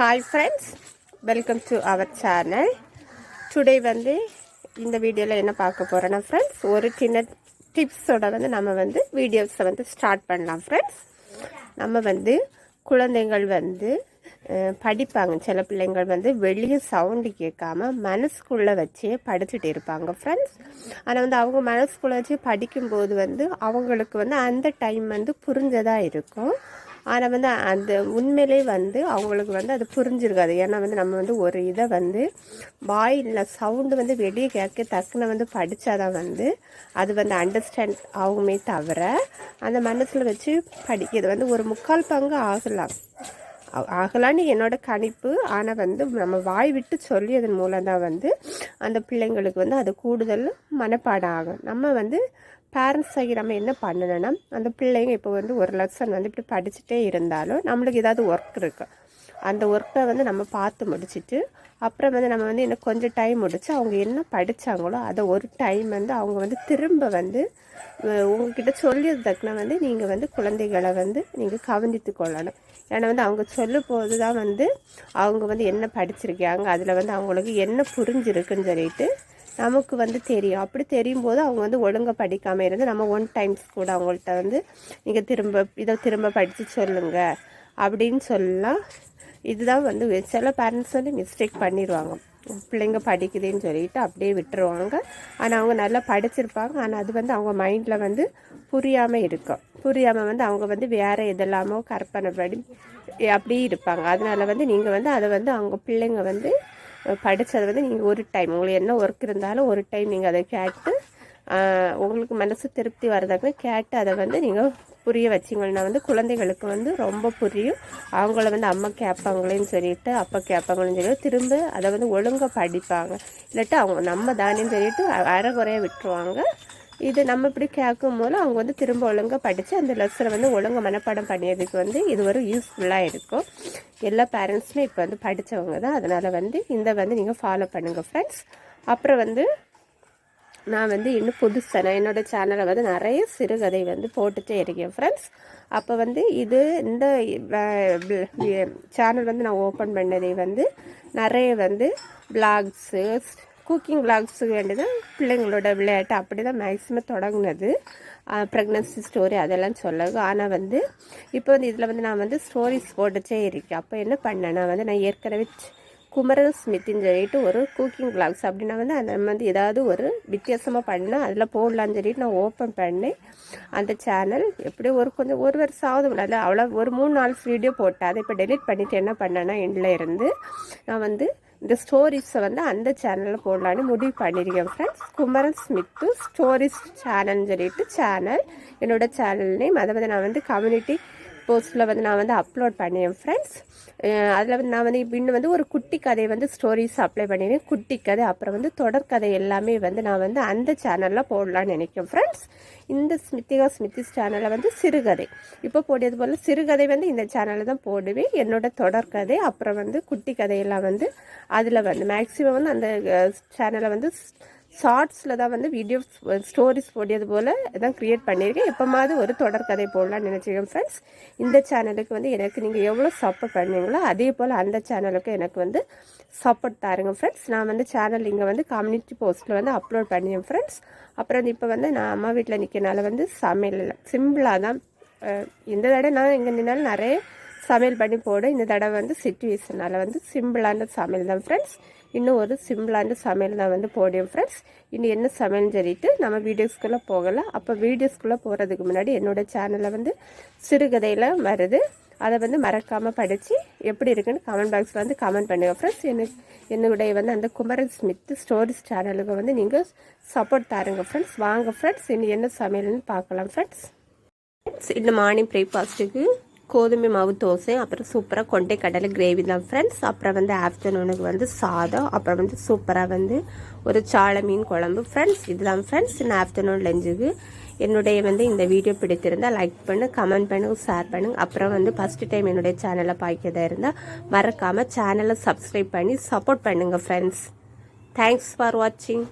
Hi friends welcome to our channel today வந்து இந்த வீடியோவில் என்ன பார்க்க போகிறோன்னா ஃப்ரெண்ட்ஸ் ஒரு சின்ன டிப்ஸோட வந்து நம்ம வந்து வீடியோஸை வந்து ஸ்டார்ட் பண்ணலாம் ஃப்ரெண்ட்ஸ் நம்ம வந்து குழந்தைகள் வந்து படிப்பாங்க. சில பிள்ளைங்கள் வந்து வெளியே சவுண்டு கேட்காம மனசுக்குள்ளே வச்சே படிச்சுட்டு இருப்பாங்க ஃப்ரெண்ட்ஸ் ஆனால் வந்து அவங்க மனசுக்குள்ளே வச்சு படிக்கும்போது வந்து அவங்களுக்கு வந்து அந்த டைம் வந்து புரிஞ்சதாக இருக்கும். ஆனால் வந்து அந்த உண்மையிலே வந்து அவங்களுக்கு வந்து அது புரிஞ்சிருக்காது. ஏன்னா வந்து நம்ம வந்து ஒரு இதை வந்து வாயில் சவுண்டு வந்து வெளியே கேட்க டக்குன்னு வந்து படித்தாதான் வந்து அது வந்து அண்டர்ஸ்டாண்ட் ஆகுமே தவிர அந்த மனசில் வச்சு படிக்கிறது வந்து ஒரு முக்கால் பங்கு ஆகலாம். ஆகலான்னு என்னோட கணிப்பு. ஆனால் வந்து நம்ம வாய் விட்டு சொல்லியதன் மூலம் தான் வந்து அந்த பிள்ளைங்களுக்கு வந்து அது கூடுதல் மனப்பாடம் ஆகும். நம்ம வந்து பேரண்ட்ஸ் ஆகி நம்ம என்ன பண்ணணும்னா அந்த பிள்ளைங்க இப்போ வந்து ஒரு லெசன் வந்து இப்படி படிச்சுட்டே இருந்தாலும் நம்மளுக்கு ஏதாவது ஒர்க் இருக்குது அந்த ஒர்க்கை வந்து நம்ம பார்த்து முடிச்சிட்டு அப்புறம் வந்து நம்ம வந்து இன்னும் கொஞ்சம் டைம் முடிச்சு அவங்க என்ன படித்தாங்களோ அதை ஒரு டைம் வந்து அவங்க வந்து திரும்ப வந்து உங்ககிட்ட சொல்லியது தக்கன வந்து நீங்கள் வந்து குழந்தைகளை வந்து நீங்கள் கவனித்து கொள்ளணும். ஏன்னா வந்து அவங்க சொல்லும் போது தான் வந்து அவங்க வந்து என்ன படிச்சிருக்காங்க அதில் வந்து அவங்களுக்கு என்ன புரிஞ்சிருக்குன்னு சொல்லிட்டு நமக்கு வந்து தெரியும். அப்படி தெரியும் போது அவங்க வந்து ஒழுங்காக படிக்காமல் இருந்து நம்ம ஒன் டைம்ஸ் கூட அவங்கள்ட்ட வந்து நீங்கள் திரும்ப இதை திரும்ப படித்து சொல்லுங்கள் அப்படின்னு சொல்லலாம் இதுதான் வந்து சில பேரண்ட்ஸ் வந்து மிஸ்டேக் பண்ணிடுவாங்க பிள்ளைங்க படிக்குதுன்னு சொல்லிட்டு அப்படியே விட்டுருவாங்க. ஆனால் அவங்க நல்லா படிச்சிருப்பாங்க. ஆனால் அது வந்து அவங்க மைண்டில் வந்து புரியாமல் இருக்கும் புரியாமல் வந்து அவங்க வந்து வேறு எதெல்லாமோ கற்பனை படி அப்படியே இருப்பாங்க. அதனால வந்து நீங்கள் வந்து அதை வந்து அவங்க பிள்ளைங்க வந்து படித்தது வந்து நீங்கள் ஒரு டைம் உங்களுக்கு என்ன ஒர்க் இருந்தாலும் ஒரு டைம் நீங்கள் அதை கேட்டு உங்களுக்கு மனசு திருப்தி வரதாக்க கேட்டு அதை வந்து நீங்கள் புரிய வச்சிங்கன்னா வந்து குழந்தைகளுக்கு வந்து ரொம்ப புரியும். அவங்கள வந்து அம்மா கேட்பாங்களேன்னு சொல்லிட்டு அப்பா கேட்பாங்களேன்னு சொல்லிட்டு திரும்ப அதை வந்து ஒழுங்காக படிப்பாங்க. இல்லாட்டி அவங்க நம்ம தானேன்னு சொல்லிட்டு குறைய விட்டுருவாங்க. இது நம்ம இப்படி கேட்கும் போது அவங்க வந்து திரும்ப ஒழுங்காக படித்து அந்த லெசனை வந்து ஒழுங்காக மனப்பாடம் பண்ணியதுக்கு வந்து இது ஒரு யூஸ்ஃபுல்லாக இருக்கும். எல்லா பேரண்ட்ஸுமே இப்போ வந்து படித்தவங்க தான். அதனால் வந்து இந்த வந்து நீங்கள் ஃபாலோ பண்ணுங்கள் ஃப்ரெண்ட்ஸ் அப்புறம் வந்து நான் வந்து இன்னும் புதுசாக நான் என்னோட சேனலை வந்து நிறைய சிறுகதை வந்து போட்டுகிட்டே இருக்கேன் ஃப்ரெண்ட்ஸ் அப்போ வந்து இது இந்த சேனல் வந்து நான் ஓப்பன் பண்ணதே வந்து நிறைய வந்து பிளாக்ஸு குக்கிங் விளாக்ஸுக்கு வேண்டியது பிள்ளைங்களோட விளையாட்டு. அப்படி தான் மேக்ஸிமம் தொடங்கினது ப்ரெக்னன்சி ஸ்டோரி அதெல்லாம் சொல்லகு ஆனால் வந்து இப்போ வந்து இதில் வந்து நான் வந்து ஸ்டோரிஸ் போட்டுச்சே இருக்கேன். அப்போ என்ன பண்ணேன்னா வந்து நான் ஏற்கனவே ச்- ஸ்மித்தின்னு சொல்லிட்டு ஒரு குக்கிங் விளாக்ஸ் அப்படின்னா வந்து அந்த வந்து ஏதாவது ஒரு வித்தியாசமாக பண்ணால் அதில் போடலான்னு சொல்லிட்டு நான் ஓப்பன் பண்ணேன். அந்த சேனல் எப்படி ஒரு கொஞ்சம் ஒரு வருஷம் ஆகுது விடாது அவ்வளோ ஒரு மூணு நாலு வீடியோ போட்டேன். அதை இப்போ டெலிட் பண்ணிவிட்டு என்ன பண்ணேன்னா எண்டில் இருந்து நான் வந்து இந்த ஸ்டோரிஸை வந்து அந்த சேனலில் போடலான்னு முடிவு பண்ணியிருக்கேன் ஃப்ரெண்ட்ஸ் குமரன் ஸ்மித்து ஸ்டோரிஸ் சேனல்னு சொல்லிட்டு சேனல் என்னோட சேனல் நேம் அதை வந்து நான் வந்து கம்யூனிட்டி போஸ்ட்டில் வந்து நான் வந்து அப்லோட் பண்ணேன் ஃப்ரெண்ட்ஸ் அதில் வந்து நான் வந்து இன்னும் வந்து ஒரு குட்டி கதை வந்து ஸ்டோரிஸ் அப்ளை பண்ணிடுவேன் குட்டி கதை அப்புறம் வந்து தொடர்கதை எல்லாமே வந்து நான் வந்து அந்த சேனலில் போடலான்னு நினைக்கிறேன் ஃப்ரெண்ட்ஸ் இந்த ஸ்மித்திகா ஸ்மித்திஸ் சேனலில் வந்து சிறுகதை. இப்போ போடியது போல் சிறுகதை வந்து இந்த சேனலில் தான் போடுவேன். என்னோட தொடர்கதை அப்புறம் வந்து குட்டி கதையெல்லாம் வந்து அதில் வந்து மேக்ஸிமம் வந்து அந்த சேனலை வந்து ஷார்ட்ஸில் தான் வந்து வீடியோ ஸ்டோரிஸ் போடியது போல் தான் க்ரியேட் பண்ணியிருக்கேன். எப்போமாவது ஒரு தொடர்கதை போடலாம்னு நினச்சிக்கேன் ஃப்ரெண்ட்ஸ் இந்த சேனலுக்கு வந்து எனக்கு நீங்கள் எவ்வளோ சப்போர்ட் பண்ணுவீங்களோ அதே போல் அந்த சேனலுக்கு எனக்கு வந்து சப்போர்ட் தாருங்க ஃப்ரெண்ட்ஸ் நான் வந்து சேனல் இங்கே வந்து கம்யூனிட்டி போஸ்ட்டில் வந்து அப்லோட் பண்ணியேன் ஃப்ரெண்ட்ஸ் அப்புறம் இப்போ வந்து நான் அம்மா வீட்டில் நிற்கிறனால வந்து சமையல் சிம்பிளாக தான் இந்த தடவை நான் இங்கே நின்னாலும் நிறைய சமையல் பண்ணி போட. இந்த தடவை வந்து சுச்சுவேஷனால் வந்து சிம்பிளான சமையல் தான் ஃப்ரெண்ட்ஸ் இன்னும் ஒரு சிம்பிளான சமையல் தான் வந்து போடுவேன் ஃப்ரெண்ட்ஸ் இன்னும் என்ன சமையல்னு சொல்லிட்டு நம்ம வீடியோஸ்குள்ளே போகலாம். அப்போ வீடியோஸ்குள்ளே போகிறதுக்கு முன்னாடி என்னோட சேனலில் வந்து சிறுகதையில் வருது. அதை வந்து மறக்காமல் படித்து எப்படி இருக்குன்னு கமெண்ட் பாக்ஸில் வந்து கமெண்ட் பண்ணுங்கள் ஃப்ரெண்ட்ஸ் எனக்கு என்னுடைய வந்து அந்த குமரன் ஸ்மித் ஸ்டோரிஸ் சேனலுக்கு வந்து நீங்கள் சப்போர்ட் தாருங்க ஃப்ரெண்ட்ஸ் வாங்க ஃப்ரெண்ட்ஸ் இன்னும் என்ன சமையல்னு பார்க்கலாம் ஃப்ரெண்ட்ஸ் இன்னும் மார்னிங் பிரேக்ஃபாஸ்ட்டுக்கு கோதுமை மாவு தோசை அப்புறம் சூப்பராக கொண்டை கடலை கிரேவி தான் ஃப்ரெண்ட்ஸ் அப்புறம் வந்து ஆஃப்டர்நூனுக்கு வந்து சாதம் அப்புறம் வந்து சூப்பராக வந்து ஒரு சாலை மீன் குழம்பு ஃப்ரெண்ட்ஸ் இதுதான் ஃப்ரெண்ட்ஸ் இந்த ஆஃப்டர்நூன் லஞ்சுக்கு என்னுடைய வந்து இந்த வீடியோ பிடித்திருந்தால் லைக் பண்ணு கமெண்ட் பண்ணுங்க ஷேர் பண்ணுங்க அப்புறம் வந்து ஃபஸ்ட்டு டைம் என்னுடைய சேனலை பார்க்கறதா இருந்தால் மறக்காமல் சேனலை சப்ஸ்கிரைப் பண்ணி சப்போர்ட் பண்ணுங்கள் ஃப்ரெண்ட்ஸ் தேங்க்ஸ் ஃபார் வாட்சிங்